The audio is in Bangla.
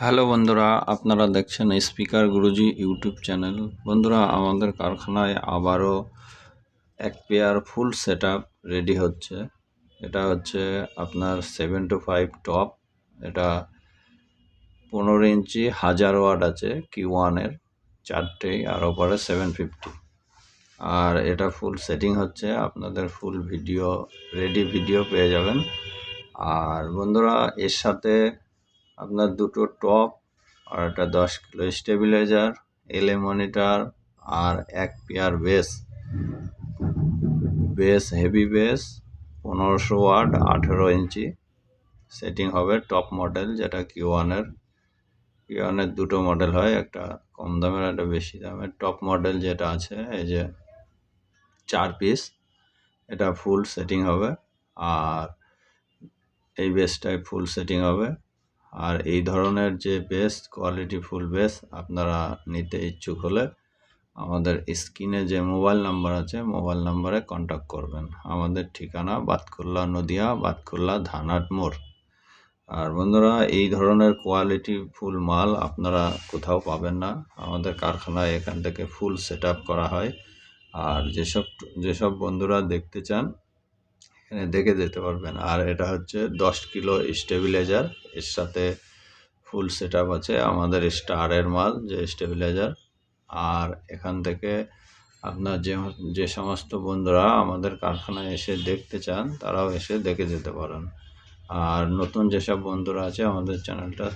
হ্যালো বন্ধুরা, আপনারা দেখছেন স্পিকার গুরুজি ইউটিউব চ্যানেল। বন্ধুরা, আমাদের কারখানায় আবারও এক পেয়ার ফুল সেট রেডি হচ্ছে। এটা হচ্ছে আপনার সেভেন টু ফাইভ টপ। এটা পনেরো ইঞ্চি হাজার ওয়াট আছে কি ওয়ানের চারটেই আর ওপরে সেভেন ফিফটি আর এটা ফুল সেটিং হচ্ছে, আপনাদের ফুল ভিডিও রেডি ভিডিও পেয়ে যাবেন। আর বন্ধুরা, এর সাথে আপনার দুটো টপ আর একটা দশ কিলো স্টেবিলাইজার এলএ মনিটর আর এক pair bass. Bass, heavy bass, পনেরোশো ওয়াট, আঠেরো ইঞ্চি। সেটিং হবে টপ মডেল, যেটা কিউ ওয়ানের কিউ ওয়ানের দুটো মডেল হয়, একটা কম দামের একটা বেশি দামের। টপ মডেল যেটা আছে, এই যে চার পিস, এটা ফুল সেটিং হবে। আর এই বেসটায় ফুল সেটিং হবে। আর এই ধরনের যে বেস্ট কোয়ালিটি ফুল বেস আপনারা নিতে ইচ্ছুক হলে আমাদের স্ক্রিনে যে মোবাইল নাম্বার আছে মোবাইল নাম্বারে কন্ট্যাক্ট করবেন। আমাদের ঠিকানা বাতকুল্লা নদিয়া, বাতকুল্লা ধানাট মোড়। আর বন্ধুরা, এই ধরনের কোয়ালিটি ফুল মাল আপনারা কোথাও পাবেন না। আমাদের কারখানায় এখান থেকে ফুল সেট করা হয়। আর যেসব যেসব বন্ধুরা দেখতে চান এখানে দেখে যেতে পারবেন। আর এটা হচ্ছে দশ কিলো স্টেবিলাইজার। এর সাথে ফুল সেট আছে আমাদের স্টারের মাল, যে স্টেবিলাইজার। আর এখান থেকে আপনার যে যে সমস্ত বন্ধুরা আমাদের কারখানায় এসে দেখতে চান, তারাও এসে দেখে যেতে পারেন। আর নতুন যেসব বন্ধুরা আছে আমাদের চ্যানেলটা